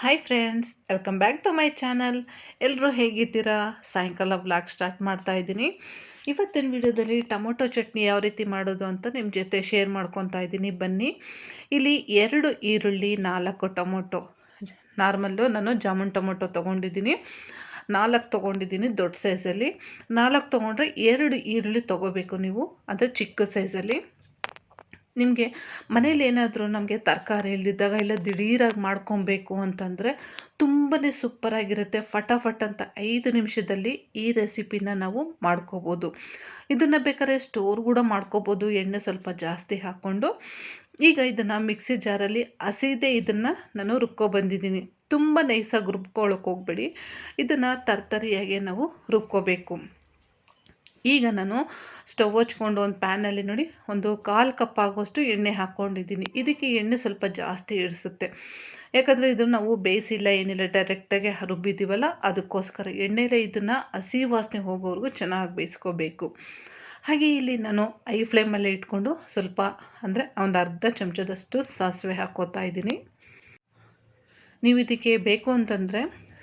Hi friends welcome back to my channel ಎಲ್ಲರೂ ಹೇಗಿದ್ದೀರಾ? ಸಾಯಂಕಾಲ ಬ್ಲಾಗ್ ಸ್ಟಾರ್ಟ್ ಮಾಡ್ತಾ ಇದ್ದೀನಿ. ಇವತ್ತಿನ ವಿಡಿಯೋದಲ್ಲಿ ಟೊಮೊಟೊ ಚಟ್ನಿ ಯಾವ ರೀತಿ ಮಾಡೋದು ಅಂತ ನಿಮ್ಮ ಜೊತೆ ಶೇರ್ ಮಾಡ್ಕೊತಾ ಇದ್ದೀನಿ. ಬನ್ನಿ. ಇಲ್ಲಿ ಎರಡು ಈರುಳ್ಳಿ, ನಾಲ್ಕು ಟೊಮೊಟೊ. ನಾರ್ಮಲ್ಲು ನಾನು ಜಾಮೂನ್ ಟೊಮೊಟೊ ತೊಗೊಂಡಿದ್ದೀನಿ. ನಾಲ್ಕು ತೊಗೊಂಡಿದ್ದೀನಿ ದೊಡ್ಡ ಸೈಜಲ್ಲಿ ನಾಲ್ಕು ತೊಗೊಂಡ್ರೆ ಎರಡು ಈರುಳ್ಳಿ ತೊಗೋಬೇಕು ನೀವು. ಅಂದರೆ ಚಿಕ್ಕ ಸೈಜಲ್ಲಿ ನಿಮಗೆ ಮನೇಲಿ ಏನಾದರೂ ನಮಗೆ ತರಕಾರಿ ಇಲ್ಲದಿದ್ದಾಗ ಇಲ್ಲ ದಿಢೀರಾಗಿ ಮಾಡ್ಕೊಬೇಕು ಅಂತಂದರೆ ತುಂಬಾ ಸೂಪರಾಗಿರುತ್ತೆ ಫಟಾಫಟ್ ಅಂತ ಐದು ನಿಮಿಷದಲ್ಲಿ ಈ ರೆಸಿಪಿನ ನಾವು ಮಾಡ್ಕೋಬೋದು. ಇದನ್ನು ಬೇಕಾದ್ರೆ ಸ್ಟೋರ್ ಕೂಡ ಮಾಡ್ಕೋಬೋದು. ಎಣ್ಣೆ ಸ್ವಲ್ಪ ಜಾಸ್ತಿ ಹಾಕ್ಕೊಂಡು. ಈಗ ಇದನ್ನು ಮಿಕ್ಸಿ ಜಾರಲ್ಲಿ ಹಸಿದೇ ಇದನ್ನು ನಾನು ರುಬ್ಕೊಬಂದಿದ್ದೀನಿ. ತುಂಬ ನೈಸಾಗಿ ರುಬ್ಕೊಳ್ಳೋಕೆ ಹೋಗ್ಬೇಡಿ. ಇದನ್ನು ತರ್ತರಿಯಾಗೆ ನಾವು ರುಬ್ಕೋಬೇಕು. ಈಗ ನಾನು ಸ್ಟವ್ ಹಚ್ಕೊಂಡು ಒಂದು ಪ್ಯಾನಲ್ಲಿ ನೋಡಿ ಒಂದು ಕಾಲು ಕಪ್ ಆಗೋಷ್ಟು ಎಣ್ಣೆ ಹಾಕ್ಕೊಂಡಿದ್ದೀನಿ. ಇದಕ್ಕೆ ಎಣ್ಣೆ ಸ್ವಲ್ಪ ಜಾಸ್ತಿ ಇಡಿಸುತ್ತೆ ಯಾಕಂದರೆ ಇದನ್ನು ನಾವು ಬೇಯಿಸಿಲ್ಲ, ಏನಿಲ್ಲ ಡೈರೆಕ್ಟಾಗಿ ರುಬ್ಬಿದ್ದೀವಲ್ಲ, ಅದಕ್ಕೋಸ್ಕರ ಎಣ್ಣೆಲೇ ಇದನ್ನು ಹಸಿ ವಾಸನೆ ಹೋಗೋವರೆಗೂ ಚೆನ್ನಾಗಿ ಬೇಯಿಸ್ಕೋಬೇಕು. ಹಾಗೆ ಇಲ್ಲಿ ನಾನು ಐ ಫ್ಲೇಮಲ್ಲೇ ಇಟ್ಕೊಂಡು ಸ್ವಲ್ಪ ಅಂದರೆ ಒಂದು ಅರ್ಧ ಚಮಚದಷ್ಟು ಸಾಸಿವೆ ಹಾಕೋತಾ ಇದ್ದೀನಿ. ನೀವು ಇದಕ್ಕೆ ಬೇಕು ಅಂತಂದರೆ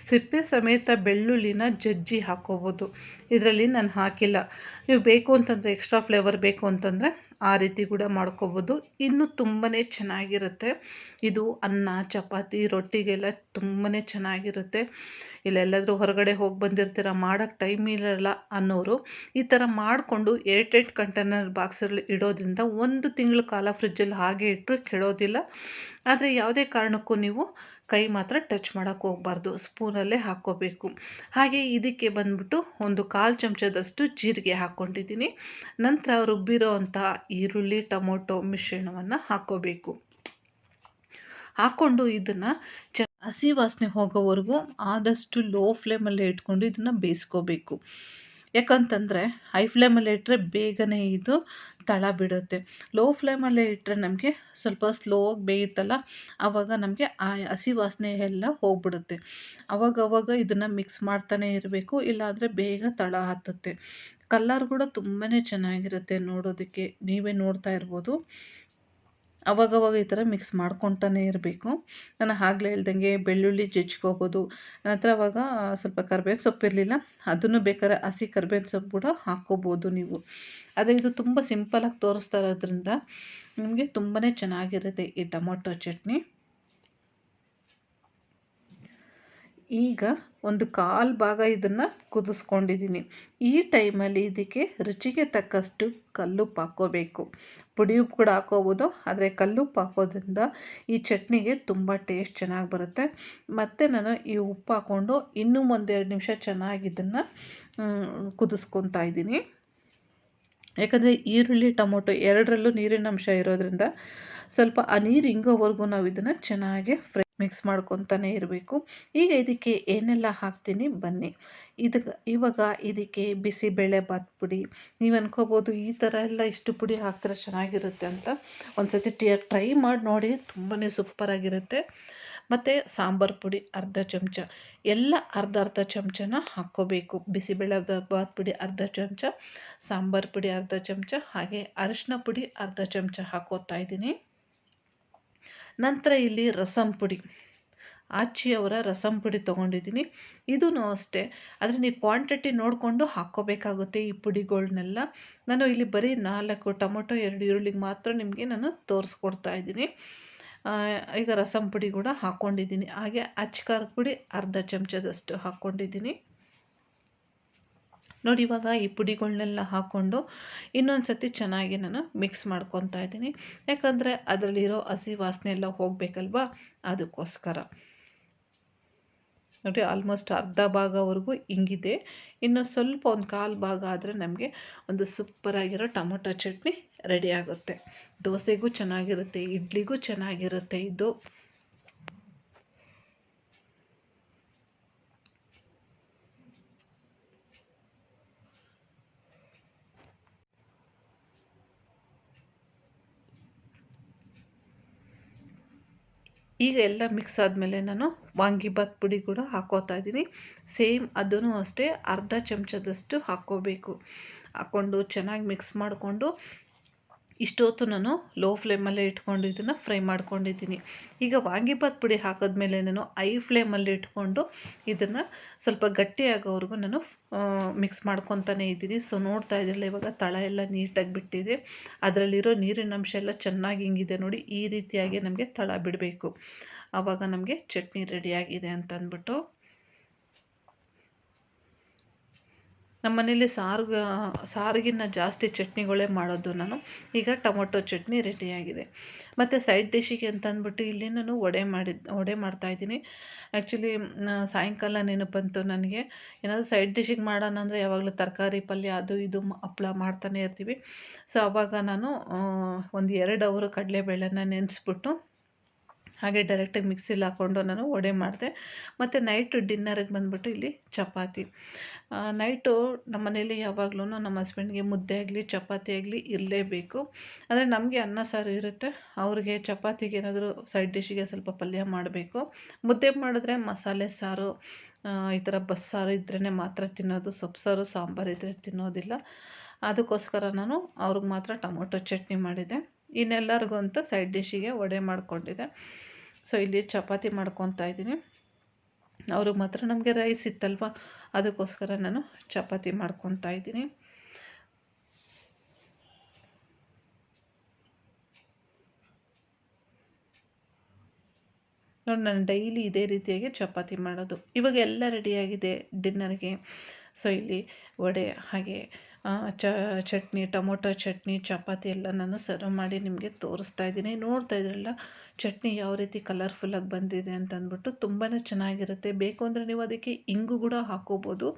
ಸಿಪ್ಪೆ ಸಮೇತ ಬೆಳ್ಳುಳ್ಳಿನ ಜಜ್ಜಿ ಹಾಕ್ಕೋಬೋದು ಇದರಲ್ಲಿ ನಾನು ಹಾಕಿಲ್ಲ. ನೀವು ಬೇಕು ಅಂತಂದರೆ ಎಕ್ಸ್ಟ್ರಾ ಫ್ಲೇವರ್ ಬೇಕು ಅಂತಂದರೆ ಆ ರೀತಿ ಕೂಡ ಮಾಡ್ಕೋಬೋದು. ಇನ್ನೂ ತುಂಬಾ ಚೆನ್ನಾಗಿರುತ್ತೆ. ಇದು ಅನ್ನ, ಚಪಾತಿ, ರೊಟ್ಟಿಗೆಲ್ಲ ತುಂಬಾ ಚೆನ್ನಾಗಿರುತ್ತೆ. ಇಲ್ಲೆಲ್ಲಾದರೂ ಹೊರಗಡೆ ಹೋಗಿ ಬಂದಿರ್ತೀರ ಮಾಡೋಕ್ಕೆ ಟೈಮ್ ಇರಲ್ಲ ಅನ್ನೋರು, ಈ ಥರ ಮಾಡಿಕೊಂಡು ಏರ್ಟೈಟ್ ಕಂಟೈನರ್ ಬಾಕ್ಸಲ್ಲಿ ಇಡೋದ್ರಿಂದ ಒಂದು ತಿಂಗಳ ಕಾಲ ಫ್ರಿಜ್ಜಲ್ಲಿ ಹಾಗೆ ಇಟ್ಟರು ಕೆಡೋದಿಲ್ಲ. ಆದರೆ ಯಾವುದೇ ಕಾರಣಕ್ಕೂ ನೀವು ಕೈ ಮಾತ್ರ ಟಚ್ ಮಾಡೋಕ್ಕೆ ಹೋಗ್ಬಾರ್ದು, ಸ್ಪೂನಲ್ಲೇ ಹಾಕ್ಕೋಬೇಕು. ಹಾಗೆ ಇದಕ್ಕೆ ಬಂದ್ಬಿಟ್ಟು ಒಂದು ಕಾಲು ಚಮಚದಷ್ಟು ಜೀರಿಗೆ ಹಾಕ್ಕೊಂಡಿದ್ದೀನಿ. ನಂತರ ರುಬ್ಬಿರೋ ಈರುಳ್ಳಿ, ಟೊಮೊಟೊ ಮಿಶ್ರಣವನ್ನು ಹಾಕ್ಕೋಬೇಕು. ಹಾಕ್ಕೊಂಡು ಇದನ್ನು ಚ, ಹಸಿ ವಾಸನೆ ಹೋಗೋವರೆಗೂ ಆದಷ್ಟು ಲೋ ಫ್ಲೇಮಲ್ಲೇ ಇಟ್ಕೊಂಡು ಇದನ್ನು ಬೇಯಿಸ್ಕೋಬೇಕು. ಯಾಕಂತಂದರೆ ಹೈ ಫ್ಲೇಮಲ್ಲಿ ಇಟ್ಟರೆ ಬೇಗನೆ ಇದು ತಳ ಬಿಡುತ್ತೆ. ಲೋ ಫ್ಲೇಮಲ್ಲೇ ಇಟ್ಟರೆ ನಮಗೆ ಸ್ವಲ್ಪ ಸ್ಲೋ ಆಗಿ ಬೇಯುತ್ತಲ್ಲ ಆವಾಗ ನಮಗೆ ಆ ಹಸಿ ವಾಸನೆ ಎಲ್ಲ ಹೋಗ್ಬಿಡುತ್ತೆ. ಅವಾಗವಾಗ ಇದನ್ನು ಮಿಕ್ಸ್ ಮಾಡ್ತಾನೆ ಇರಬೇಕು, ಇಲ್ಲಾಂದರೆ ಬೇಗ ತಳ ಹತ್ತುತ್ತೆ. ಕಲ್ಲರ್ ಕೂಡ ತುಂಬಾ ಚೆನ್ನಾಗಿರುತ್ತೆ ನೋಡೋದಕ್ಕೆ. ನೀವೇ ನೋಡ್ತಾ ಇರ್ಬೋದು. ಅವಾಗವಾಗ ಈ ಥರ ಮಿಕ್ಸ್ ಮಾಡ್ಕೊತಾನೆ ಇರಬೇಕು. ನಾನು ಆಗಲೇ ಹೇಳ್ದಂಗೆ ಬೆಳ್ಳುಳ್ಳಿ ಜಜ್ಕೋಬೋದು ನನ್ನ ಹತ್ರ ಅವಾಗ ಸ್ವಲ್ಪ ಕರ್ಬೇವಿನ ಸೊಪ್ಪು ಇರಲಿಲ್ಲ. ಅದನ್ನು ಬೇಕಾದ್ರೆ ಹಸಿ ಕರ್ಬೇವಿನ ಸೊಪ್ಪು ಕೂಡ ಹಾಕ್ಕೋಬೋದು ನೀವು. ಆದರೆ ಇದು ತುಂಬ ಸಿಂಪಲಾಗಿ ತೋರಿಸ್ತಾ ಇರೋದ್ರಿಂದ ನಿಮಗೆ ತುಂಬಾ ಚೆನ್ನಾಗಿರುತ್ತೆ ಈ ಟೊಮೊಟೊ ಚಟ್ನಿ. ಈಗ ಒಂದು ಕಾಲು ಭಾಗ ಇದನ್ನು ಕುದಿಸ್ಕೊಂಡಿದ್ದೀನಿ ಈ ಟೈಮಲ್ಲಿ ಇದಕ್ಕೆ ರುಚಿಗೆ ತಕ್ಕಷ್ಟು ಕಲ್ಲುಪ್ಪು ಹಾಕ್ಕೋಬೇಕು ಪುಡಿ ಉಪ್ಪು ಕೂಡ ಹಾಕೋಬೋದು, ಆದರೆ ಕಲ್ಲುಪ್ಪು ಹಾಕೋದ್ರಿಂದ ಈ ಚಟ್ನಿಗೆ ತುಂಬ ಟೇಸ್ಟ್ ಚೆನ್ನಾಗಿ ಬರುತ್ತೆ. ಮತ್ತು ನಾನು ಈ ಉಪ್ಪು ಹಾಕ್ಕೊಂಡು ಇನ್ನೂ ಒಂದೆರಡು ನಿಮಿಷ ಚೆನ್ನಾಗಿ ಇದನ್ನು ಕುದಿಸ್ಕೊತಾ ಇದ್ದೀನಿ ಯಾಕಂದರೆ ಈರುಳ್ಳಿ, ಟೊಮೊಟೊ ಎರಡರಲ್ಲೂ ನೀರಿನ ಅಂಶ ಇರೋದ್ರಿಂದ ಸ್ವಲ್ಪ ಆ ನೀರು ಹಿಂಗೋವರೆಗೂ ನಾವು ಇದನ್ನು ಚೆನ್ನಾಗಿ ಫ್ರೈ ಮಿಕ್ಸ್ ಮಾಡ್ಕೊತಾನೆ ಇರಬೇಕು. ಈಗ ಇದಕ್ಕೆ ಏನೆಲ್ಲ ಹಾಕ್ತೀನಿ ಬನ್ನಿ. ಇದಕ್ಕೆ ಇವಾಗ ಇದಕ್ಕೆ ಬಿಸಿಬೇಳೆ ಬಾತ್ ಪುಡಿ. ನೀವು ಅನ್ಕೋಬೋದು ಈ ಥರ ಎಲ್ಲ ಇಷ್ಟು ಪುಡಿ ಹಾಕಿದ್ರೆ ಚೆನ್ನಾಗಿರುತ್ತೆ ಅಂತ. ಒಂದು ಸತಿ ಟ್ರೈ ಮಾಡಿ ನೋಡಿ ತುಂಬಾ ಸೂಪರಾಗಿರುತ್ತೆ ಮತ್ತು ಸಾಂಬಾರು ಪುಡಿ, ಅರ್ಧ ಚಮಚ. ಎಲ್ಲ ಅರ್ಧ ಅರ್ಧ ಚಮಚನ ಹಾಕ್ಕೋಬೇಕು. ಬಿಸಿಬೇಳೆ ಬಾತ್ ಪುಡಿ ಅರ್ಧ ಚಮಚ, ಸಾಂಬಾರು ಪುಡಿ ಅರ್ಧ ಚಮಚ, ಹಾಗೆ ಅರಿಶಿನ ಪುಡಿ ಅರ್ಧ ಚಮಚ ಹಾಕೋತಾ ಇದ್ದೀನಿ. ನಂತರ ಇಲ್ಲಿ ರಸಂ ಪುಡಿ. ಆಚಿಯವರ ರಸಂ ಪುಡಿ ತೊಗೊಂಡಿದ್ದೀನಿ. ಇದೂ ಅಷ್ಟೇ. ಆದರೆ ನೀವು ಕ್ವಾಂಟಿಟಿ ನೋಡಿಕೊಂಡು ಹಾಕ್ಕೋಬೇಕಾಗುತ್ತೆ ಈ ಪುಡಿಗಳನ್ನೆಲ್ಲ ನಾನು ಇಲ್ಲಿ ಬರೀ ನಾಲ್ಕು ಟೊಮೊಟೊ, ಎರಡು ಈರುಳ್ಳಿಗೆ ಮಾತ್ರ ನಿಮಗೆ ನಾನು ತೋರಿಸ್ಕೊಡ್ತಾ ಇದ್ದೀನಿ. ಈಗ ರಸಂ ಪುಡಿ ಕೂಡ ಹಾಕ್ಕೊಂಡಿದ್ದೀನಿ ಹಾಗೆ ಅಚ್ಕಾರದ ಪುಡಿ ಅರ್ಧ ಚಮಚದಷ್ಟು ಹಾಕ್ಕೊಂಡಿದ್ದೀನಿ ನೋಡಿ ಇವಾಗ ಈ ಪುಡಿಗಳನ್ನೆಲ್ಲ ಹಾಕ್ಕೊಂಡು ಇನ್ನೊಂದು ಸತಿ ಚೆನ್ನಾಗಿ ನಾನು ಮಿಕ್ಸ್ ಮಾಡ್ಕೊತಾ ಇದ್ದೀನಿ. ಯಾಕಂದರೆ ಅದರಲ್ಲಿರೋ ಹಸಿ ವಾಸನೆ ಎಲ್ಲ ಹೋಗಬೇಕಲ್ವಾ? ಅದಕ್ಕೋಸ್ಕರ. ನೋಡಿ, ಆಲ್ಮೋಸ್ಟ್ ಅರ್ಧ ಭಾಗವರೆಗೂ ಹಿಂಗಿದೆ. ಇನ್ನು ಸ್ವಲ್ಪ ಒಂದು ಕಾಲು ಭಾಗ ಆದರೆ ನಮಗೆ ಒಂದು ಸೂಪರಾಗಿರೋ ಟೊಮೊಟೊ ಚಟ್ನಿ ರೆಡಿ ಆಗುತ್ತೆ. ದೋಸೆಗೂ ಚೆನ್ನಾಗಿರುತ್ತೆ, ಇಡ್ಲಿಗೂ ಚೆನ್ನಾಗಿರುತ್ತೆ ಇದು. ಈಗ ಎಲ್ಲ ಮಿಕ್ಸ್ ಆದಮೇಲೆ ನಾನು ವಾಂಗಿಬಾತ್ ಪುಡಿ ಕೂಡ ಹಾಕೋತಾ ಇದ್ದೀನಿ. ಸೇಮ್ ಅದನ್ನು ಅಷ್ಟೇ ಅರ್ಧ ಚಮಚದಷ್ಟು ಹಾಕ್ಕೋಬೇಕು ಹಾಕ್ಕೊಂಡು ಚೆನ್ನಾಗಿ ಮಿಕ್ಸ್ ಮಾಡಿಕೊಂಡು ಇಷ್ಟೊತ್ತು ನಾನು ಲೋ ಫ್ಲೇಮಲ್ಲೇ ಇಟ್ಕೊಂಡು ಇದನ್ನು ಫ್ರೈ ಮಾಡ್ಕೊಂಡಿದ್ದೀನಿ. ಈಗ ವಾಂಗಿಭಾತ್ ಪುಡಿ ಹಾಕಿದ್ಮೇಲೆ ನಾನು ಐ ಫ್ಲೇಮಲ್ಲಿ ಇಟ್ಕೊಂಡು ಇದನ್ನು ಸ್ವಲ್ಪ ಗಟ್ಟಿಯಾಗೋವರೆಗೂ ನಾನು ಮಿಕ್ಸ್ ಮಾಡ್ಕೊತಾನೆ ಇದ್ದೀನಿ. ಸೊ ನೋಡ್ತಾ ಇದ್ದಿಲ್ಲ ಇವಾಗ ತಳ ಎಲ್ಲ ನೀಟಾಗಿ ಬಿಟ್ಟಿದೆ. ಅದರಲ್ಲಿರೋ ನೀರಿನ ಅಂಶ ಎಲ್ಲ ಚೆನ್ನಾಗಿ ಹಿಂಗಿದೆ ನೋಡಿ, ಈ ರೀತಿಯಾಗಿ ನಮಗೆ ತಳ ಬಿಡಬೇಕು. ಆವಾಗ ನಮಗೆ ಚಟ್ನಿ ರೆಡಿಯಾಗಿದೆ ಅಂತ ಅಂದ್ಬಿಟ್ಟು ನಮ್ಮ ಮನೇಲಿ ಸಾರ್ಗ ಸಾರಿಗಿನ್ನ ಜಾಸ್ತಿ ಚಟ್ನಿಗಳೇ ಮಾಡೋದು ನಾನು. ಈಗ ಟೊಮೊಟೊ ಚಟ್ನಿ ರೆಡಿಯಾಗಿದೆ ಮತ್ತು ಸೈಡ್ ಡಿಶ್ಶಿಗೆ ಅಂತಂದ್ಬಿಟ್ಟು ಇಲ್ಲಿ ನಾನು ವಡೆ ಮಾಡಿದ್ದು ವಡೆ ಮಾಡ್ತಾಯಿದ್ದೀನಿ ಆ್ಯಕ್ಚುಲಿ ಸಾಯಂಕಾಲ ನೆನಪು ಬಂತು ನನಗೆ. ಏನಾದರೂ ಸೈಡ್ ಡಿಶ್ಶಿಗೆ ಮಾಡೋಣ ಅಂದರೆ ಯಾವಾಗಲೂ ತರಕಾರಿ, ಪಲ್ಯ ಅದು ಇದು ಹಪ್ಪಳ ಮಾಡ್ತಾನೆ ಇರ್ತೀವಿ. ಸೊ ಆವಾಗ ನಾನು ಒಂದು ಎರಡು ಅವರು ಕಡಲೆಬೇಳೆನ ನೆನೆಸ್ಬಿಟ್ಟು ಹಾಗೆ ಡೈರೆಕ್ಟಾಗಿ ಮಿಕ್ಸಿಲಿ ಹಾಕ್ಕೊಂಡು ನಾನು ವಡೆ ಮಾಡಿದೆ. ಮತ್ತು ನೈಟು ಡಿನ್ನರಿಗೆ ಬಂದುಬಿಟ್ಟು ಇಲ್ಲಿ ಚಪಾತಿ. ನೈಟು ನಮ್ಮ ಮನೇಲಿ ಯಾವಾಗಲೂ ನಮ್ಮ ಹಸ್ಬೆಂಡ್ಗೆ ಮುದ್ದೆ ಆಗಲಿ, ಚಪಾತಿ ಆಗಲಿ ಇರಲೇಬೇಕು ಅಂದರೆ ನಮಗೆ ಅನ್ನ, ಸಾರು ಇರುತ್ತೆ. ಅವ್ರಿಗೆ ಚಪಾತಿಗೆ ಏನಾದರೂ ಸೈಡ್ ಡಿಶ್ಗೆ ಸ್ವಲ್ಪ ಪಲ್ಯ ಮಾಡಬೇಕು. ಮುದ್ದೆ ಮಾಡಿದ್ರೆ ಮಸಾಲೆ ಸಾರು ಈ ಥರ ಬಸ್ಸಾರು ಇದ್ರೇ ಮಾತ್ರ ತಿನ್ನೋದು. ಸೊಪ್ಪು ಸಾರು, ಸಾಂಬಾರು ಇದ್ದರೆ ತಿನ್ನೋದಿಲ್ಲ. ಅದಕ್ಕೋಸ್ಕರ ನಾನು ಅವ್ರಿಗೆ ಮಾತ್ರ ಟೊಮೊಟೊ ಚಟ್ನಿ ಮಾಡಿದೆ. ಇನ್ನೆಲ್ಲರಿಗೂ ಅಂತ ಸೈಡ್ ಡಿಶ್ಶಿಗೆ ವಡೆ ಮಾಡ್ಕೊಂಡಿದ್ದೆ. ಸೊ, ಇಲ್ಲಿ ಚಪಾತಿ ಮಾಡ್ಕೊತಾ ಇದ್ದೀನಿ. ಅವ್ರಿಗೆ ಮಾತ್ರ ನಮಗೆ ರೈಸ್ ಇತ್ತಲ್ವ? ಅದಕ್ಕೋಸ್ಕರ ನಾನು ಚಪಾತಿ ಮಾಡ್ಕೊತಾ ಇದ್ದೀನಿ. ನೋಡಿ, ನಾನು ಡೈಲಿ ಇದೇ ರೀತಿಯಾಗಿ ಚಪಾತಿ ಮಾಡೋದು. ಇವಾಗ ಎಲ್ಲ ರೆಡಿಯಾಗಿದೆ ಡಿನ್ನರ್ಗೆ. ಸೊ, ಇಲ್ಲಿ ವಡೆ ಹಾಗೆ ಚ, ಚಟ್ನಿ, ಟೊಮೊಟೊ ಚಟ್ನಿ, ಚಪಾತಿ ಎಲ್ಲ ನಾನು ಸರ್ವ್ ಮಾಡಿ ನಿಮಗೆ ತೋರಿಸ್ತಾ ಇದ್ದೀನಿ. ನೋಡ್ತಾ ಇದ್ರಲ್ಲ, ಚಟ್ನಿ ಯಾವ ರೀತಿ ಕಲರ್ಫುಲ್ಲಾಗಿ ಬಂದಿದೆ ಅಂತ ಅಂದ್ಬಿಟ್ಟು ತುಂಬಾ ಚೆನ್ನಾಗಿರುತ್ತೆ. ಬೇಕು ಅಂದರೆ ನೀವು ಅದಕ್ಕೆ ಇಂಗು ಕೂಡ ಹಾಕೋಬೋದು.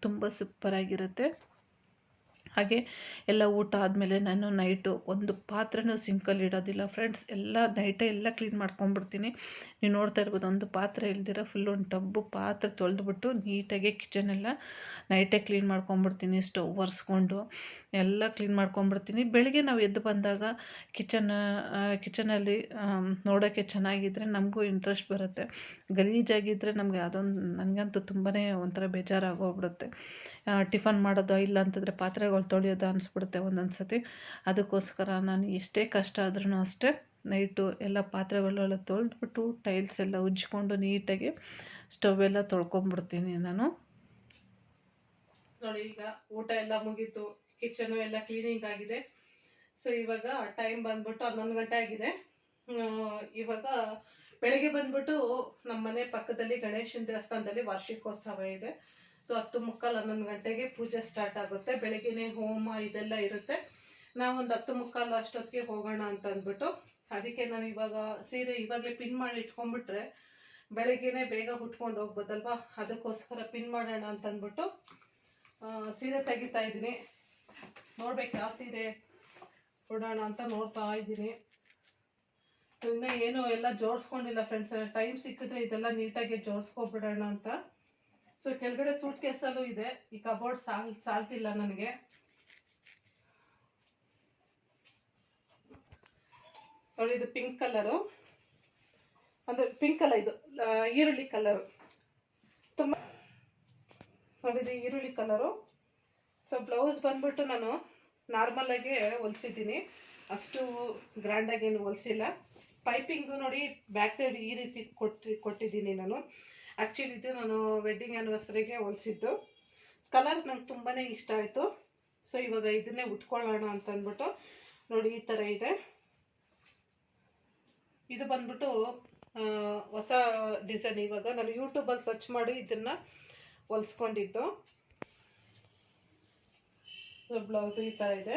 ತುಂಬ ಸೂಪರಾಗಿರುತ್ತೆ ಹಾಗೆ ಎಲ್ಲ ಊಟ ಆದಮೇಲೆ ನಾನು ನೈಟು ಒಂದು ಪಾತ್ರೆನೂ ಸಿಂಕಲ್ಲಿ ಇಡೋದಿಲ್ಲ ಫ್ರೆಂಡ್ಸ್ ಎಲ್ಲ ನೈಟೇ ಎಲ್ಲ ಕ್ಲೀನ್ ಮಾಡ್ಕೊಂಬಿಡ್ತೀನಿ ನೀವು ನೋಡ್ತಾ ಇರ್ಬೋದು ಒಂದು ಪಾತ್ರೆ ಇಲ್ದಿರ ಫುಲ್ ಒಂದು ಟಬ್ಬು ಪಾತ್ರೆ ತೊಳೆದ್ಬಿಟ್ಟು ನೀಟಾಗಿ ಕಿಚನೆಲ್ಲ ನೈಟೇ ಕ್ಲೀನ್ ಮಾಡ್ಕೊಂಬಿಡ್ತೀನಿ ಸ್ಟವ್ ಒರೆಸ್ಕೊಂಡು ಎಲ್ಲ ಕ್ಲೀನ್ ಮಾಡ್ಕೊಂಬಿಡ್ತೀನಿ ಬೆಳಗ್ಗೆ ನಾವು ಎದ್ದು ಬಂದಾಗ ಕಿಚನ್ ಕಿಚನಲ್ಲಿ ನೋಡೋಕ್ಕೆ ಚೆನ್ನಾಗಿದ್ದರೆ ನಮಗೂ ಇಂಟ್ರೆಸ್ಟ್ ಬರುತ್ತೆ. ಗಲೀಜಾಗಿದ್ದರೆ ನಮಗೆ ಅದೊಂದು ನನಗಂತೂ ತುಂಬಾ ಒಂಥರ ಬೇಜಾರಾಗೋಗ್ಬಿಡುತ್ತೆ. ಟಿಫನ್ ಮಾಡೋದು ಇಲ್ಲ ಅಂತಂದರೆ ಪಾತ್ರೆಗಳು ತೊಳೆಯೋದು ಅನಿಸ್ಬಿಡುತ್ತೆ ಒಂದೊಂದು ಸತಿ ಅದಕ್ಕೋಸ್ಕರ ನಾನು ಎಷ್ಟೇ ಕಷ್ಟ ಆದ್ರೂ ಅಷ್ಟೇ ನೈಟು ಎಲ್ಲ ಪಾತ್ರೆಗಳೆಲ್ಲ ತೊಳೆದ್ಬಿಟ್ಟು ಟೈಲ್ಸ್ ಎಲ್ಲ ಉಜ್ಜಿಕೊಂಡು ನೀಟಾಗಿ ಸ್ಟವ್ ಎಲ್ಲ ತೊಳ್ಕೊಂಬಿಡ್ತೀನಿ ನಾನು. ನೋಡಿ, ಈಗ ಊಟ ಎಲ್ಲ ಮುಗೀತು. ಕಿಚನು ಎಲ್ಲ ಕ್ಲೀನಿಂಗ್ ಆಗಿದೆ. ಸೊ, ಇವಾಗ ಟೈಮ್ ಬಂದ್ಬಿಟ್ಟು ಹನ್ನೊಂದು ಗಂಟೆ ಆಗಿದೆ. ಇವಾಗ ಬೆಳಗ್ಗೆ ಬಂದ್ಬಿಟ್ಟು ನಮ್ಮ ಮನೆ ಪಕ್ಕದಲ್ಲಿ ಗಣೇಶನ ದೇವಸ್ಥಾನದಲ್ಲಿ ವಾರ್ಷಿಕೋತ್ಸವ ಇದೆ. ಸೊ ಹತ್ತು ಮುಕ್ಕಾಲು ಹನ್ನೊಂದು ಗಂಟೆಗೆ ಪೂಜೆ ಸ್ಟಾರ್ಟ್ ಆಗುತ್ತೆ. ಬೆಳಗ್ಗೆನೇ ಹೋಮ ಇದೆಲ್ಲ ಇರುತ್ತೆ. ನಾವೊಂದು ಹತ್ತು ಮುಕ್ಕಾಲು ಅಷ್ಟೊತ್ತಿಗೆ ಹೋಗೋಣ ಅಂತ ಅಂದ್ಬಿಟ್ಟು, ಅದಕ್ಕೆ ನಾನು ಇವಾಗ ಸೀರೆ ಇವಾಗಲೇ ಪಿನ್ ಮಾಡಿ ಇಟ್ಕೊಂಡ್ಬಿಟ್ರೆ ಬೆಳಗ್ಗೆನೆ ಬೇಗ ಉಟ್ಕೊಂಡು ಹೋಗ್ಬೋದಲ್ವಾ? ಅದಕ್ಕೋಸ್ಕರ ಪಿನ್ ಮಾಡೋಣ ಅಂತ ಅಂದ್ಬಿಟ್ಟು ಸೀರೆ ತೆಗಿತಾ ಇದ್ದೀನಿ. ನೋಡ್ಬೇಕು ಯಾವ ಸೀರೆ ಕೊಡೋಣ ಅಂತ ನೋಡ್ತಾ ಇದ್ದೀನಿ. ಸೊ ಇನ್ನೂ ಏನು ಎಲ್ಲ ಜೋಡಿಸ್ಕೊಂಡಿಲ್ಲ ಫ್ರೆಂಡ್ಸ್ ಟೈಮ್ ಸಿಕ್ಕಿದ್ರೆ ಇದೆಲ್ಲ ನೀಟಾಗಿ ಜೋಡಿಸ್ಕೊಬಿಡೋಣ ಅಂತ. ಸೊ ಕೆಳಗಡೆ ಸೂಟ್ ಕೇಸಲ್ಲೂ ಇದೆ. ಈ ಕಬೋರ್ಡ್ ಸಾಲ್, ಸಾಲ್ತಿಲ್ಲ ನನಗೆ. ನೋಡಿ, ಇದು ಪಿಂಕ್ ಕಲರು ಅಂದ್ರೆ ಪಿಂಕ್ ಅಲ್ಲ ಇದು ಈರುಳ್ಳಿ ಕಲರು ತುಂಬ ನೋಡಿ, ಇದು ಈರುಳ್ಳಿ ಕಲರು ಸೊ ಬ್ಲೌಸ್ ಬಂದ್ಬಿಟ್ಟು ನಾನು ನಾರ್ಮಲಾಗೆ ಹೊಲಿಸಿದ್ದೀನಿ. ಅಷ್ಟು ಗ್ರ್ಯಾಂಡಾಗಿ ಏನು ಹೊಲಿಸಿಲ್ಲ. ಪೈಪಿಂಗು ನೋಡಿ ಬ್ಯಾಕ್ ಸೈಡ್ ಈ ರೀತಿ ಕೊಟ್ಟು ಕೊಟ್ಟಿದ್ದೀನಿ ನಾನು. ಆ್ಯಕ್ಚುಲಿ ಇದು ನಾನು ವೆಡ್ಡಿಂಗ್ ಆ್ಯನಿವರ್ಸರಿಗೆ ಹೊಲಿಸಿದ್ದು. ಕಲರ್ ನಂಗೆ ತುಂಬಾ ಇಷ್ಟ ಆಯಿತು. ಸೊ ಇವಾಗ ಇದನ್ನೇ ಉಟ್ಕೊಳ್ಳೋಣ ಅಂತ ಅಂದ್ಬಿಟ್ಟು ನೋಡಿ, ಈ ಥರ ಇದೆ. ಇದು ಬಂದ್ಬಿಟ್ಟು ಹೊಸ ಡಿಸೈನ್ ಇವಾಗ. ನಾನು ಯೂಟ್ಯೂಬಲ್ಲಿ ಸರ್ಚ್ ಮಾಡಿ ಇದನ್ನು ಹೊಲಿಸ್ಕೊಂಡಿದ್ದು. ಬ್ಲೌಸ್ ಈ ಥರ ಇದೆ.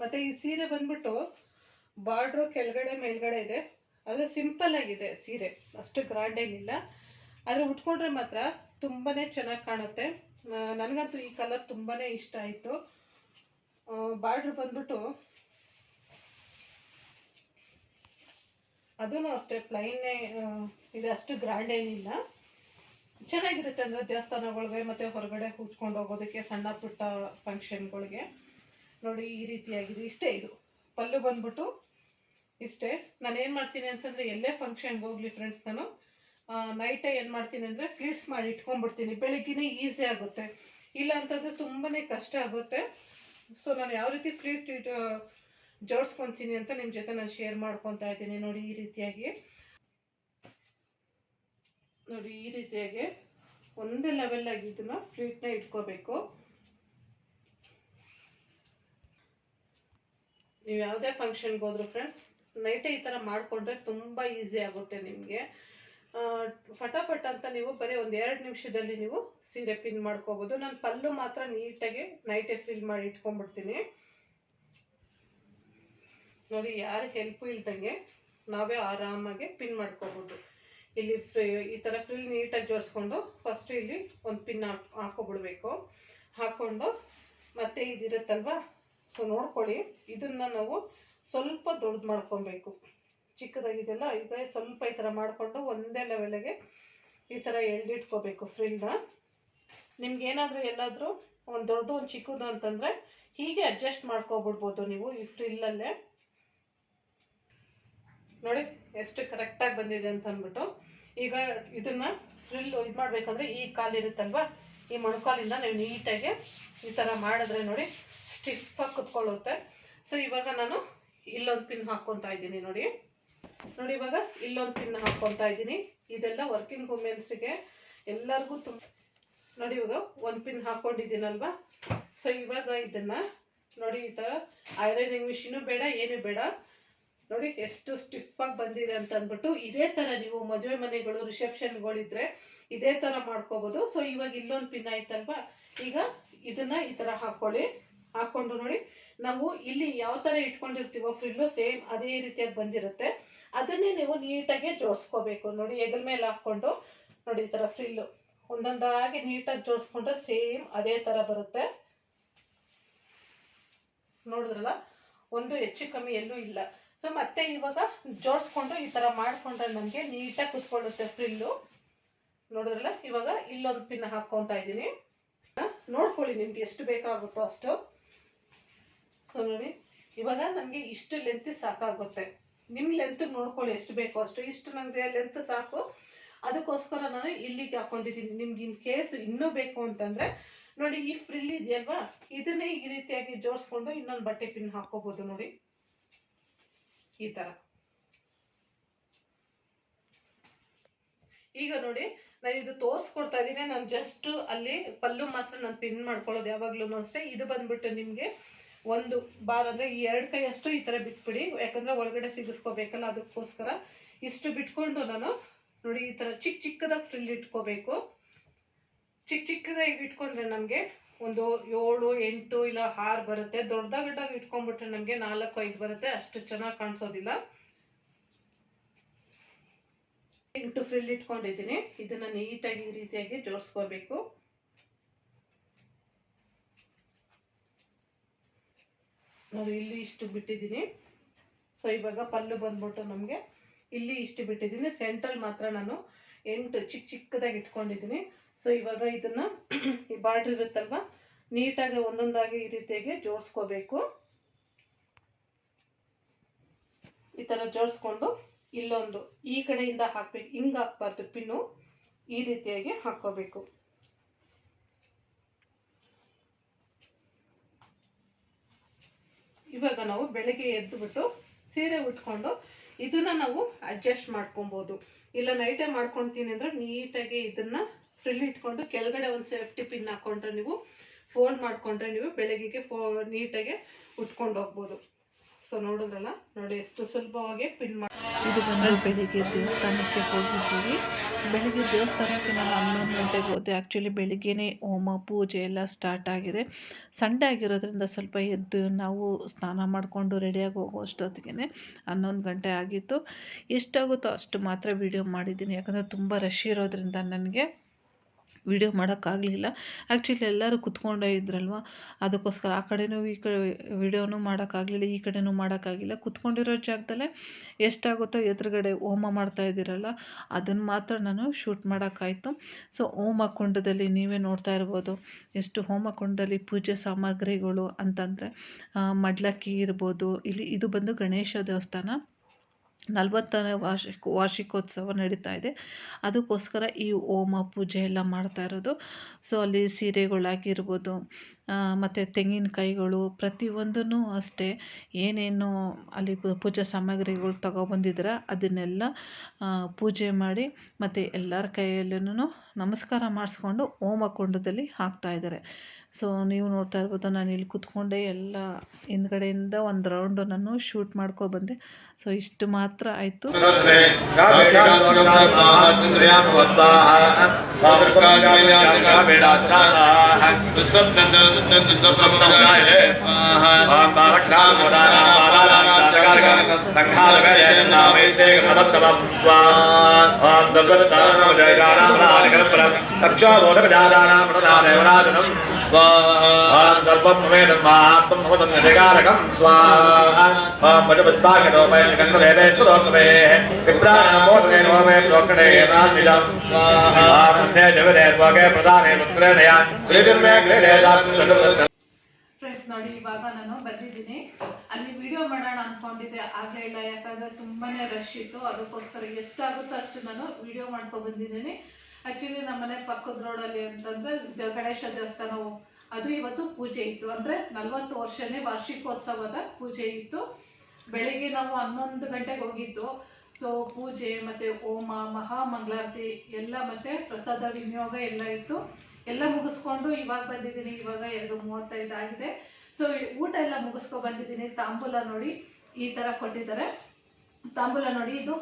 ಮತ್ತು ಈ ಸೀರೆ ಬಂದ್ಬಿಟ್ಟು ಬಾರ್ಡ್ರು ಕೆಳಗಡೆ ಮೇಲ್ಗಡೆ ಇದೆ. ಆದರೆ ಸಿಂಪಲ್ ಆಗಿದೆ ಸೀರೆ. ಅಷ್ಟು ಗ್ರ್ಯಾಂಡ್ ಏನಿಲ್ಲ. ಆದರೆ ಉಟ್ಕೊಂಡ್ರೆ ಮಾತ್ರ ತುಂಬಾ ಚೆನ್ನಾಗಿ ಕಾಣುತ್ತೆ. ನನಗಂತೂ ಈ ಕಲರ್ ತುಂಬಾ ಇಷ್ಟ ಆಯಿತು. ಬಾರ್ಡ್ರ್ ಬಂದ್ಬಿಟ್ಟು ಅದೂ ಅಷ್ಟೇ ಪ್ಲೈನೇ ಇದೆ ಅಷ್ಟು ಗ್ರ್ಯಾಂಡ್ ಏನಿಲ್ಲ. ಚೆನ್ನಾಗಿರುತ್ತೆ ಅಂದರೆ ದೇವಸ್ಥಾನಗಳಿಗೆ ಮತ್ತು ಹೊರಗಡೆ ಉಟ್ಕೊಂಡು ಹೋಗೋದಕ್ಕೆ ಸಣ್ಣ ಪುಟ್ಟ ಫಂಕ್ಷನ್ಗಳಿಗೆ ನೋಡಿ ಈ ರೀತಿಯಾಗಿದೆ. ಇಷ್ಟೇ ಇದು. ಪಲ್ಲು ಬಂದ್ಬಿಟ್ಟು ಇಷ್ಟೇ. ನಾನು ಏನು ಮಾಡ್ತೀನಿ ಅಂತಂದರೆ ಎಲ್ಲೇ ಫಂಕ್ಷನ್ಗೆ ಹೋಗಲಿ ಫ್ರೆಂಡ್ಸ್ ನಾನು. ನೈಟೇ ಏನು ಮಾಡ್ತೀನಿ ಅಂದರೆ ಫ್ಲಿಟ್ಸ್ ಮಾಡಿ ಇಟ್ಕೊಂಡ್ಬಿಡ್ತೀನಿ. ಬೆಳಿಗ್ಗೆನೇ ಈಸಿ ಆಗುತ್ತೆ. ಇಲ್ಲ ಅಂತಂದರೆ ತುಂಬಾ ಕಷ್ಟ ಆಗುತ್ತೆ. ಸೊ ನಾನು ಯಾವ ರೀತಿ ಫ್ಲೀಟ್ ಇಟ್ ಜೋಡಿಸ್ಕೊತೀನಿ ಅಂತ ನಿಮ್ಮ ಜೊತೆ ನಾನು ಶೇರ್ ಮಾಡ್ಕೊತಾ ಇದ್ದೀನಿ ನೋಡಿ ಈ ರೀತಿಯಾಗಿ. ನೋಡಿ ಈ ರೀತಿಯಾಗಿ ಒಂದೇ ಲೆವೆಲ್ ಆಗಿ ಇದನ್ನ ಫ್ಲೀಟ್ನ ಇಟ್ಕೋಬೇಕು. ನೀವು ಯಾವುದೇ ಫಂಕ್ಷನ್ಗೆ ಹೋದ್ರು ಫ್ರೆಂಡ್ಸ್ ನೈಟೇ ಈ ಥರ ಮಾಡಿಕೊಂಡ್ರೆ ತುಂಬ ಈಸಿ ಆಗುತ್ತೆ ನಿಮಗೆ. ಫಟಾಫಟ್ ಅಂತ ನೀವು ಬರೀ ಒಂದು ಎರಡು ನಿಮಿಷದಲ್ಲಿ ನೀವು ಸೀರೆ ಪಿನ್ ಮಾಡ್ಕೋಬೋದು. ನಾನು ಪಲ್ಲು ಮಾತ್ರ ನೀಟಾಗಿ ನೈಟೇ ಫಿಲ್ ಮಾಡಿ ಇಟ್ಕೊಂಡ್ಬಿಡ್ತೀನಿ. ನೋಡಿ, ಯಾರು ಹೆಲ್ಪ್ ಇಲ್ದಂಗೆ ನಾವೇ ಆರಾಮಾಗಿ ಪಿನ್ ಮಾಡ್ಕೋಬೋದು. ಇಲ್ಲಿ ಈ ಥರ ಫ್ರಿಲ್ ನೀಟಾಗಿ ಜೋಡಿಸ್ಕೊಂಡು ಫಸ್ಟು ಇಲ್ಲಿ ಒಂದು ಪಿನ್ ಹಾಕ್, ಹಾಕೊಬಿಡ್ಬೇಕು. ಹಾಕ್ಕೊಂಡು ಮತ್ತೆ ಇದಿರುತ್ತಲ್ವಾ? ಸೊ ನೋಡ್ಕೊಳ್ಳಿ. ಇದನ್ನ ನಾವು ಸ್ವಲ್ಪ ದೊಡ್ಡದು ಮಾಡ್ಕೊಬೇಕು. ಚಿಕ್ಕದಾಗಿದೆಲ್ಲ ಈಗ ಸ್ವಲ್ಪ ಈ ಥರ ಮಾಡಿಕೊಂಡು ಒಂದೇ ಲೆವೆಲಿಗೆ ಈ ಥರ ಎಳ್ದಿಟ್ಕೋಬೇಕು ಫ್ರಿಲ್ನ ನಿಮ್ಗೆ ಏನಾದರೂ ಎಲ್ಲಾದರೂ ಒಂದು ದೊಡ್ಡದು, ಒಂದು ಚಿಕ್ಕದು ಅಂತಂದರೆ ಹೀಗೆ ಅಡ್ಜಸ್ಟ್ ಮಾಡ್ಕೊಬಿಡ್ಬೋದು ನೀವು ಈ ಫ್ರಿಲ್ಲಲ್ಲೇ ನೋಡಿ, ಎಷ್ಟು ಕರೆಕ್ಟಾಗಿ ಬಂದಿದೆ ಅಂತ ಅಂದ್ಬಿಟ್ಟು ಈಗ ಇದನ್ನ ಫ್ರಿಲ್ ಇದು ಮಾಡ್ಬೇಕಂದ್ರೆ ಈ ಕಾಲಿರುತ್ತಲ್ವಾ ಈ ಮೊಣಕಾಲಿಂದ ನೀವು ನೀಟಾಗಿ ಈ ಥರ ಮಾಡಿದ್ರೆ ನೋಡಿ ಸ್ಟಿಫಾಗಿ ಕುತ್ಕೊಳ್ಳುತ್ತೆ. ಸೊ ಇವಾಗ ನಾನು ಇಲ್ಲೊಂದು ಪಿನ್ ಹಾಕ್ಕೊತಾ ಇದ್ದೀನಿ ನೋಡಿ. ನೋಡಿ, ಇವಾಗ ಇಲ್ಲೊಂದು ಪಿನ್ ಹಾಕ್ಕೊತಾ ಇದ್ದೀನಿ. ಇದೆಲ್ಲ ವರ್ಕಿಂಗ್ ವುಮೆನ್ಸ್ಗೆ ಎಲ್ಲರಿಗೂ ತುಂಬ ನೋಡಿ, ಇವಾಗ ಒಂದು ಪಿನ್ ಹಾಕ್ಕೊಂಡಿದ್ದೀನಲ್ವಾ ಸೊ ಇವಾಗ ಇದನ್ನ ನೋಡಿ, ಈ ಥರ ಐರನಿಂಗ್ ಮಿಷಿನು ಬೇಡ, ಏನು ಬೇಡ. ನೋಡಿ, ಎಷ್ಟು ಸ್ಟಿಫ್ ಆಗಿ ಬಂದಿದೆ ಅಂತ ಅಂದ್ಬಿಟ್ಟು ಇದೇ ತರ ನೀವು ಮದುವೆ ಮನೆಗಳು, ರಿಸೆಪ್ಷನ್ಗಳಿದ್ರೆ ಇದೇ ತರ ಮಾಡ್ಕೋಬಹುದು ಸೊ ಇವಾಗ ಇಲ್ಲೊಂದು ಪಿನ್ ಆಯ್ತಲ್ವಾ? ಈಗ ಇದನ್ನ ಈ ತರ ಹಾಕೊಳ್ಳಿ. ಹಾಕೊಂಡು ನೋಡಿ. ನಾವು ಇಲ್ಲಿ ಯಾವ ತರ ಇಟ್ಕೊಂಡಿರ್ತೀವೋ ಫ್ರಿಲ್ಲು ಸೇಮ್ ಅದೇ ರೀತಿಯಾಗಿ ಬಂದಿರುತ್ತೆ. ಅದನ್ನೇ ನೀವು ನೀಟಾಗಿ ಜೋಡಿಸ್ಕೋಬೇಕು. ನೋಡಿ ಎಗಲ್ ಮೇಲೆ ಹಾಕೊಂಡು ನೋಡಿ ಈ ತರ ಫ್ರಿಲ್ಲು ಒಂದೊಂದಾಗಿ ನೀಟಾಗಿ ಜೋಡಿಸ್ಕೊಂಡ್ರೆ ಸೇಮ್ ಅದೇ ತರ ಬರುತ್ತೆ. ನೋಡಿದ್ರಲ್ಲ? ಒಂದು ಹೆಚ್ಚು ಕಮ್ಮಿ ಎಲ್ಲೂ ಇಲ್ಲ. ಸೊ ಮತ್ತೆ ಇವಾಗ ಜೋಡಿಸ್ಕೊಂಡು ಈ ಥರ ಮಾಡಿಕೊಂಡ್ರೆ ನಮಗೆ ನೀಟಾಗಿ ಕುತ್ಕೊಳ್ಳುತ್ತೆ ಫ್ರಿಲ್ಲು ನೋಡಿದ್ರಲ್ಲ? ಇವಾಗ ಇಲ್ಲೊಂದು ಪಿನ್ ಹಾಕ್ಕೊತಾ ಇದ್ದೀನಿ. ನೋಡ್ಕೊಳ್ಳಿ ನಿಮ್ಗೆ ಎಷ್ಟು ಬೇಕಾಗುತ್ತೋ ಅಷ್ಟು. ನೋಡಿ, ಇವಾಗ ನನಗೆ ಇಷ್ಟು ಲೆಂತ್ ಸಾಕಾಗುತ್ತೆ. ನಿಮ್ಮ ಲೆಂತ್ ನೋಡ್ಕೊಳ್ಳಿ ಎಷ್ಟು ಬೇಕೋ ಅಷ್ಟು. ಇಷ್ಟು ನನಗೆ ಲೆಂತ್ ಸಾಕು. ಅದಕ್ಕೋಸ್ಕರ ನಾನು ಇಲ್ಲಿಗೆ ಹಾಕೊಂಡಿದ್ದೀನಿ. ನಿಮ್ಗೆ ಇನ್ ಕೇಸ್ ಇನ್ನೂ ಬೇಕು ಅಂತಂದ್ರೆ, ನೋಡಿ, ಈ ಫ್ರಿಲ್ ಇದೆಯಲ್ವಾ? ಇದನ್ನೇ ಈ ರೀತಿಯಾಗಿ ಜೋಡಿಸ್ಕೊಂಡು ಇನ್ನೊಂದು ಬಟ್ಟೆ ಪಿನ್ ಹಾಕೋಬಹುದು ನೋಡಿ. ಈ ತರ. ಈಗ ನೋಡಿ, ನಾನು ಇದು ತೋರಿಸ್ಕೊಡ್ತಾ ಇದ್ದೀನಿ ನಾನು ಜಸ್ಟ್ ಅಲ್ಲಿ ಪಲ್ಲು ಮಾತ್ರ ನಾನು ಪಿನ್ ಮಾಡ್ಕೊಳ್ಳೋದು ಯಾವಾಗ್ಲೂ ಅಷ್ಟೇ. ಇದು ಬಂದ್ಬಿಟ್ಟು ನಿಮಗೆ ಒಂದು ಬಾರ್ ಅಂದ್ರೆ ಈ ಎರಡು ಕೈ ಅಷ್ಟು ಈ ತರ ಬಿಟ್ಬಿಡಿ. ಯಾಕಂದ್ರೆ ಒಳಗಡೆ ಸಿಗಿಸ್ಕೋಬೇಕಲ್ಲ ಅದಕ್ಕೋಸ್ಕರ ಇಷ್ಟು ಬಿಟ್ಕೊಂಡು ನಾನು ನೋಡಿ ಈ ತರ ಚಿಕ್ಕ ಚಿಕ್ಕದಾಗಿ ಫ್ರಿಲ್ ಇಟ್ಕೋಬೇಕು. ಚಿಕ್ಕ ಚಿಕ್ಕದಾಗಿ ಇಟ್ಕೊಂಡ್ರೆ ನಮಗೆ ಒಂದು ಏಳು, ಎಂಟು ಇಲ್ಲ ಆರು ಬರುತ್ತೆ. ದೊಡ್ಡದಾಗಿ ಇಟ್ಕೊಂಡ್ಬಿಟ್ರೆ ನಮಗೆ ನಾಲ್ಕು, ಐದು ಬರುತ್ತೆ. ಅಷ್ಟು ಚೆನ್ನಾಗಿ ಕಾಣಿಸೋದಿಲ್ಲ. ಎಂಟು ಫ್ರಿಲ್ ಇಟ್ಕೊಂಡಿದ್ದೀನಿ. ಇದನ್ನ ನೀಟಾಗಿ ಈ ರೀತಿಯಾಗಿ ಜೋಡಿಸ್ಕೋಬೇಕು. ನೋಡಿ ಇಲ್ಲಿ ಇಷ್ಟು ಬಿಟ್ಟಿದ್ದೀನಿ. ಸೊ ಇವಾಗ ಪಲ್ಲು ಬಂದ್ಬಿಟ್ಟು ನಮಗೆ ಇಲ್ಲಿ ಇಷ್ಟು ಬಿಟ್ಟಿದ್ದೀನಿ. ಸೆಂಟ್ರಲ್ ಮಾತ್ರ ನಾನು ಎಂಟು ಚಿಕ್ಕ ಚಿಕ್ಕದಾಗಿ ಇಟ್ಕೊಂಡಿದ್ದೀನಿ. ಸೊ ಇವಾಗ ಇದನ್ನು ಈ ಬಾರ್ಡ್ರ್ ಇರುತ್ತಲ್ವ, ನೀಟಾಗಿ ಒಂದೊಂದಾಗಿ ಈ ರೀತಿಯಾಗಿ ಜೋಡಿಸ್ಕೋಬೇಕು. ಈ ಥರ ಜೋಡಿಸ್ಕೊಂಡು ಇಲ್ಲೊಂದು ಈ ಕಡೆಯಿಂದ ಹಾಕ್ಬೇಕು. ಹಿಂಗೆ ಹಾಕ್ಬಾರ್ದು, ಪಿನ್ನು. ಈ ರೀತಿಯಾಗಿ ಹಾಕ್ಕೋಬೇಕು. ಇವಾಗ ನಾವು ಬೆಳಗ್ಗೆ ಎದ್ದುಬಿಟ್ಟು ಸೀರೆ ಉಟ್ಕೊಂಡು ಇದನ್ನ ನಾವು ಅಡ್ಜಸ್ಟ್ ಮಾಡ್ಕೊಬೋದು. ಇಲ್ಲ ನೈಟೇ ಮಾಡ್ಕೊತೀನಿ ಅಂದ್ರೆ ನೀಟಾಗಿ ಇದನ್ನ ಫ್ರಿಲ್ ಇಟ್ಕೊಂಡು ಕೆಳಗಡೆ ಒಂದು ಸೇಫ್ಟಿ ಪಿನ್ ಹಾಕೊಂಡ್ರೆ ನೀವು ಫೋಲ್ಡ್ ಮಾಡ್ಕೊಂಡ್ರೆ ನೀವು ಬೆಳಗ್ಗೆಗೆ ಫೋ, ನೀಟಾಗಿ ಉಟ್ಕೊಂಡು ಹೋಗ್ಬೋದು. ಸೊ ನೋಡಿದ್ರಲ್ಲ, ನೋಡಿ ಎಷ್ಟು ಸುಲಭವಾಗಿ ಪಿನ್ ಮಾಡಿ ಇದು ಬಂದು ಬೆಳಿಗ್ಗೆ ದೇವಸ್ಥಾನಕ್ಕೆ ಹೋಗಿದ್ದೀವಿ. ಬೆಳಿಗ್ಗೆ ದೇವಸ್ಥಾನಕ್ಕೆ ನಾನು ಹನ್ನೊಂದು ಗಂಟೆಗೆ ಹೋದೆ. ಆ್ಯಕ್ಚುಲಿ ಬೆಳಿಗ್ಗೆನೇ ಹೋಮ ಪೂಜೆ ಎಲ್ಲ ಸ್ಟಾರ್ಟ್ ಆಗಿದೆ. ಸಂಡೇ ಆಗಿರೋದ್ರಿಂದ ಸ್ವಲ್ಪ ಎದ್ದು ನಾವು ಸ್ನಾನ ಮಾಡಿಕೊಂಡು ರೆಡಿಯಾಗಿ ಹೋಗೋ ಅಷ್ಟೊತ್ತಿಗೆ ಹನ್ನೊಂದು ಗಂಟೆ ಆಗಿತ್ತು. ಎಷ್ಟಾಗುತ್ತೋ ಅಷ್ಟು ಮಾತ್ರ ವೀಡಿಯೋ ಮಾಡಿದ್ದೀನಿ. ಯಾಕಂದರೆ ತುಂಬ ರಶ್ ಇರೋದ್ರಿಂದ ನನಗೆ. ವೀಡಿಯೋ ಮಾಡೋಕ್ಕಾಗಲಿಲ್ಲ. ಆ್ಯಕ್ಚುಲಿ ಎಲ್ಲರೂ ಕುತ್ಕೊಂಡೇ ಇದ್ರಲ್ವ? ಅದಕ್ಕೋಸ್ಕರ ಆ ಕಡೆನೂ ಈ ಕಡೆ ವೀಡಿಯೋನೂ ಮಾಡೋಕ್ಕಾಗಲಿಲ್ಲ, ಈ ಕಡೆನೂ ಮಾಡೋಕ್ಕಾಗಿಲ್ಲ. ಕುತ್ಕೊಂಡಿರೋ ಜಾಗದಲ್ಲೇ ಎಷ್ಟಾಗುತ್ತೋ ಎದುರುಗಡೆ ಹೋಮ ಮಾಡ್ತಾ ಇದ್ದೀರಲ್ಲ, ಅದನ್ನು ಮಾತ್ರ ನಾನು ಶೂಟ್ ಮಾಡೋಕ್ಕಾಯಿತು. ಸೊ ಹೋಮ ಕುಂಡದಲ್ಲಿ ನೀವೇ ನೋಡ್ತಾ ಇರ್ಬೋದು. ಎಷ್ಟು ಹೋಮ ಕುಂಡದಲ್ಲಿ ಪೂಜೆ ಸಾಮಗ್ರಿಗಳು ಅಂತಂದರೆ ಮಡ್ಲಕ್ಕಿ ಇರ್ಬೋದು. ಇಲ್ಲಿ ಇದು ಬಂದು ಗಣೇಶ ದೇವಸ್ಥಾನ. ನಲವತ್ತನೇ ವಾರ್ಷಿಕ, ವಾರ್ಷಿಕೋತ್ಸವ ನಡೀತಾ ಇದೆ. ಅದಕ್ಕೋಸ್ಕರ ಈ ಹೋಮ ಪೂಜೆ ಎಲ್ಲ ಮಾಡ್ತಾ ಇರೋದು. ಸೊ ಅಲ್ಲಿ ಸೀರೆಗಳಾಗಿರ್ಬೋದು ಮತ್ತು ತೆಂಗಿನಕಾಯಿಗಳು ಪ್ರತಿಯೊಂದೂ ಅಷ್ಟೇ. ಏನೇನು ಅಲ್ಲಿ ಪೂಜಾ ಸಾಮಗ್ರಿಗಳು ತಗೊಬಂದಿದ್ರೆ ಅದನ್ನೆಲ್ಲ ಪೂಜೆ ಮಾಡಿ, ಮತ್ತು ಎಲ್ಲರ ಕೈಯಲ್ಲೂ ನಮಸ್ಕಾರ ಮಾಡಿಸ್ಕೊಂಡು ಹೋಮ ಕುಂಡದಲ್ಲಿ ಹಾಕ್ತಾಯಿದ್ದಾರೆ ಸೊ ನೀವು ನೋಡ್ತಾ ಇರ್ಬೋದು ನಾನು ಇಲ್ಲಿ ಕೂತ್ಕೊಂಡೆ ಎಲ್ಲ ಹಿಂದ್ಗಡೆಯಿಂದ ಒಂದು ರೌಂಡು ನಾನು ಶೂಟ್ ಮಾಡ್ಕೊಬಂದೆ ಸೊ ಇಷ್ಟು ಮಾತ್ರ ಆಯಿತು. సంఘాలుగా మహాత్మేదమాత్మకారకం స్వాహ ప్రధానే పుత్రేణ ನೋಡಿ, ಇವಾಗ ನಾನು ಬಂದಿದ್ದೀನಿ. ಅಲ್ಲಿ ವಿಡಿಯೋ ಮಾಡೋಣ ಅಂದ್ಕೊಂಡಿದ್ದೆ ಆಗಲೇ ಇಲ್ಲ, ಯಾಕಂದ್ರೆ ತುಂಬಾನೇ ರಶ್ ಇತ್ತು. ಅದಕ್ಕೋಸ್ಕರ ಎಷ್ಟಾಗುತ್ತೋ ಅಷ್ಟು ನಾನು ವಿಡಿಯೋ ಮಾಡ್ಕೊ ಬಂದಿದ್ದೀನಿ. ಆ್ಯಕ್ಚುಲಿ ನಮ್ಮನೆ ಪಕ್ಕದ ರೋಡಲ್ಲಿ ಅಂತಂದರೆ ಗಣೇಶ ದೇವಸ್ಥಾನ ಅದು ಇವತ್ತು ಪೂಜೆ ಇತ್ತು. ಅಂದ್ರೆ ನಲ್ವತ್ತು ವರ್ಷನೇ ವಾರ್ಷಿಕೋತ್ಸವದ ಪೂಜೆ ಇತ್ತು. ಬೆಳಿಗ್ಗೆ ನಾವು ಹನ್ನೊಂದು ಗಂಟೆಗೆ ಹೋಗಿದ್ದು. ಸೊ ಪೂಜೆ, ಮತ್ತು ಮಹಾ ಮಂಗಳಾರತಿ ಎಲ್ಲ, ಮತ್ತೆ ಪ್ರಸಾದ, ವಿನಿಯೋಗ ಎಲ್ಲ ಇತ್ತು. ಎಲ್ಲ ಮುಗಿಸ್ಕೊಂಡು ಇವಾಗ ಬಂದಿದ್ದೀನಿ. ಇವಾಗ ಎರಡು ಮೂವತ್ತೈದು ಆಗಿದೆ. ಸೊ ಊಟ ಎಲ್ಲ ಮುಗಿಸ್ಕೊ ಬಂದಿದ್ದೀನಿ. ತಾಂಬೂಲ ನೋಡಿ ಈ ಥರ ಕೊಟ್ಟಿದ್ದಾರೆ. ತಾಂಬೂಲ ನೋಡಿ ಇದು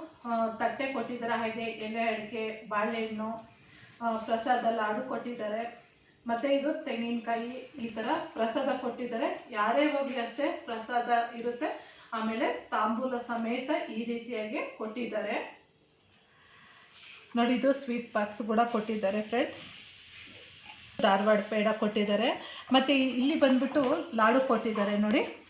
ತಟ್ಟೆ ಕೊಟ್ಟಿದ್ದಾರೆ. ಹಾಗೆ ಎಲೆ ಅಡಿಕೆ, ಬಾಳೆಹಣ್ಣು ಪ್ರಸಾದ, ಲಾಡು ಕೊಟ್ಟಿದ್ದಾರೆ. ಮತ್ತೆ ಇದು ತೆಂಗಿನಕಾಯಿ ಈ ಥರ ಪ್ರಸಾದ ಕೊಟ್ಟಿದ್ದಾರೆ. ಯಾರೇ ಹೋಗ್ಲಿ ಅಷ್ಟೇ ಪ್ರಸಾದ ಇರುತ್ತೆ. ಆಮೇಲೆ ತಾಂಬೂಲ ಸಮೇತ ಈ ರೀತಿಯಾಗಿ ಕೊಟ್ಟಿದ್ದಾರೆ. ನೋಡಿ, ಇದು ಸ್ವೀಟ್ ಬಾಕ್ಸ್ ಕೂಡ ಕೊಟ್ಟಿದ್ದಾರೆ ಫ್ರೆಂಡ್ಸ್ ಧಾರವಾಡ ಪೇಡ ಕೊಟ್ಟಿದ್ದಾರೆ. ಮತ್ತು ಇಲ್ಲಿ ಬಂದ್ಬಿಟ್ಟು ಲಾಡು ಕೊಟ್ಟಿದ್ದಾರೆ ನೋಡಿ.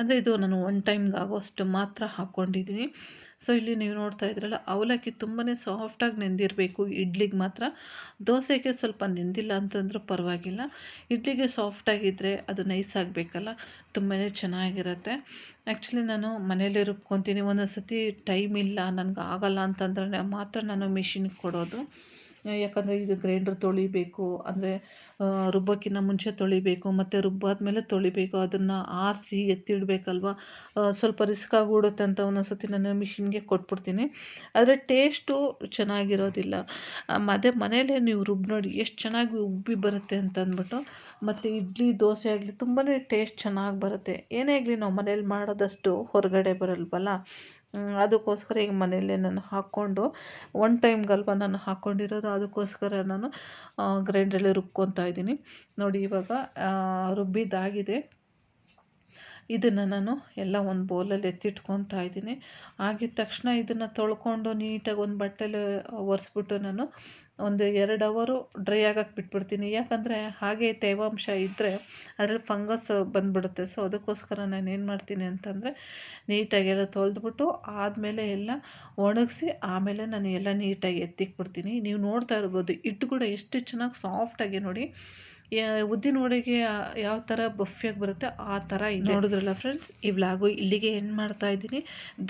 ಅಂದರೆ ಇದು ನಾನು ಒನ್ ಟೈಮ್ಗೆ ಆಗೋಷ್ಟು ಮಾತ್ರ ಹಾಕ್ಕೊಂಡಿದ್ದೀನಿ ಸೊ ಇಲ್ಲಿ ನೀವು ನೋಡ್ತಾ ಇದ್ರಲ್ಲ, ಅವಲಕ್ಕಿ ತುಂಬಾ ಸಾಫ್ಟಾಗಿ ನೆಂದಿರಬೇಕು. ಇಡ್ಲಿಗೆ ಮಾತ್ರ ದೋಸೆಗೆ ಸ್ವಲ್ಪ ನೆಂದಿಲ್ಲ ಅಂತಂದ್ರೂ ಪರವಾಗಿಲ್ಲ. ಇಡ್ಲಿಗೆ ಸಾಫ್ಟಾಗಿದ್ದರೆ ಅದು ನೈಸ್ ಆಗಬೇಕಲ್ಲ ತುಂಬಾ ಚೆನ್ನಾಗಿರುತ್ತೆ. ಆ್ಯಕ್ಚುಲಿ ನಾನು ಮನೇಲೇ ರುಬ್ಕೊತೀನಿ. ಒಂದೊಂದು ಸತಿ ಟೈಮ್ ಇಲ್ಲ, ನನಗೆ ಆಗಲ್ಲ ಅಂತಂದ್ರೆ ಮಾತ್ರ ನಾನು ಮಿಷಿನ್ಗೆ ಕೊಡೋದು. ಯಾಕಂದರೆ ಇದು ಗ್ರೈಂಡ್ರ್ ತೊಳಿಬೇಕು, ಅಂದರೆ ರುಬ್ಬೋಕ್ಕಿಂತ ಮುಂಚೆ ತೊಳಿಬೇಕು, ಮತ್ತು ರುಬ್ಬಾದ್ಮೇಲೆ ತೊಳಿಬೇಕು, ಅದನ್ನು ಆರಿಸಿ ಎತ್ತಿಡಬೇಕಲ್ವ? ಸ್ವಲ್ಪ ರಿಸ್ಕ್ ಆಗಿಬಿಡುತ್ತೆ ಅಂತ ಒಂದೊಂದು ಸತಿ ನಾನು ಮಿಷಿನ್ಗೆ ಕೊಟ್ಬಿಡ್ತೀನಿ. ಆದರೆ ಟೇಸ್ಟು ಚೆನ್ನಾಗಿರೋದಿಲ್ಲ. ಅದೇ ಮನೇಲೇ ನೀವು ರುಬ್ಬಿ ನೋಡಿ, ಎಷ್ಟು ಚೆನ್ನಾಗಿ ಉಬ್ಬಿ ಬರುತ್ತೆ ಅಂತ ಅಂದ್ಬಿಟ್ಟು, ಮತ್ತು ಇಡ್ಲಿ, ದೋಸೆ ಆಗಲಿ ತುಂಬಾ ಟೇಸ್ಟ್ ಚೆನ್ನಾಗಿ ಬರುತ್ತೆ. ಏನೇ ಆಗಲಿ ನಾವು ಮನೇಲಿ ಮಾಡೋದಷ್ಟು ಹೊರಗಡೆ ಬರಲ್ವಲ್ಲ? ಅದಕ್ಕೋಸ್ಕರ ಈಗ ಮನೆಯಲ್ಲೇ ನಾನು ಹಾಕ್ಕೊಂಡು ಒನ್ ಟೈಮ್ಗಲ್ವ ನಾನು ಹಾಕ್ಕೊಂಡಿರೋದು, ಅದಕ್ಕೋಸ್ಕರ ನಾನು ಗ್ರೈಂಡ್ರಲ್ಲಿ ರುಬ್ಕೊತಾ ಇದ್ದೀನಿ. ನೋಡಿ ಇವಾಗ ರುಬ್ಬಿದ್ದಾಗಿದೆ. ಇದನ್ನು ನಾನು ಎಲ್ಲ ಒಂದು ಬೌಲಲ್ಲಿ ಎತ್ತಿಟ್ಕೊತಾ ಇದ್ದೀನಿ. ಆಗಿದ ತಕ್ಷಣ ಇದನ್ನು ತೊಳ್ಕೊಂಡು ನೀಟಾಗಿ ಒಂದು ಬಟ್ಟೆಲಿ ಒರೆಸ್ಬಿಟ್ಟು ನಾನು ಒಂದು ಎರಡು ಅವರು ಡ್ರೈ ಆಗಕ್ಕೆ ಬಿಟ್ಬಿಡ್ತೀನಿ. ಯಾಕಂದರೆ ಹಾಗೆ ತೇವಾಂಶ ಇದ್ದರೆ ಅದ್ರಲ್ಲಿ ಫಂಗಸ್ ಬಂದುಬಿಡುತ್ತೆ. ಸೊ ಅದಕ್ಕೋಸ್ಕರ ನಾನು ಏನು ಮಾಡ್ತೀನಿ ಅಂತಂದರೆ ನೀಟಾಗೆಲ್ಲ ತೊಳೆದ್ಬಿಟ್ಟು ಆದಮೇಲೆ ಎಲ್ಲ ಒಣಗಿಸಿ ಆಮೇಲೆ ನಾನು ಎಲ್ಲ ನೀಟಾಗಿ ಎತ್ತಿಕ್ಬಿಡ್ತೀನಿ. ನೀವು ನೋಡ್ತಾ ಇರ್ಬೋದು, ಹಿಟ್ಟು ಕೂಡ ಎಷ್ಟು ಚೆನ್ನಾಗಿ ಸಾಫ್ಟಾಗಿ ನೋಡಿ. ಉದ್ದಿನ ವಡೆಗೆ ಯಾವ ಥರ ಬಫ್ಯಾಗಿ ಬರುತ್ತೆ, ಆ ಥರ ಇದೆ. ನೋಡಿದ್ರಲ್ಲ ಫ್ರೆಂಡ್ಸ್ ಈ ವ್ಲಾಗು ಇಲ್ಲಿಗೆ ಎಂಡ್ ಮಾಡ್ತಾ ಇದ್ದೀನಿ.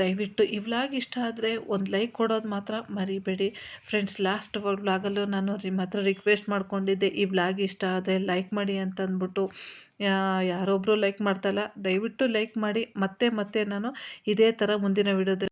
ದಯವಿಟ್ಟು ಈ ವ್ಲಾಗ್ ಇಷ್ಟ ಆದರೆ ಒಂದು ಲೈಕ್ ಕೊಡೋದು ಮಾತ್ರ ಮರಿಬೇಡಿ. ಫ್ರೆಂಡ್ಸ್ ಲಾಸ್ಟ್ ವ್ಲಾಗಲ್ಲೂ ನಾನು ನಿಮ್ಮ ಹತ್ರ ರಿಕ್ವೆಸ್ಟ್ ಮಾಡ್ಕೊಂಡಿದ್ದೆ, ಈ ವ್ಲಾಗ್ ಇಷ್ಟ ಆದರೆ ಲೈಕ್ ಮಾಡಿ ಅಂತ ಅಂದ್ಬಿಟ್ಟು ಯಾರೊಬ್ಬರು ಲೈಕ್ ಮಾಡ್ತಾಯಿಲ್ಲ ದಯವಿಟ್ಟು ಲೈಕ್ ಮಾಡಿ. ಮತ್ತೆ ಮತ್ತೆ ನಾನು ಇದೇ ಥರ ಮುಂದಿನ ವಿಡಿಯೋದಲ್ಲಿ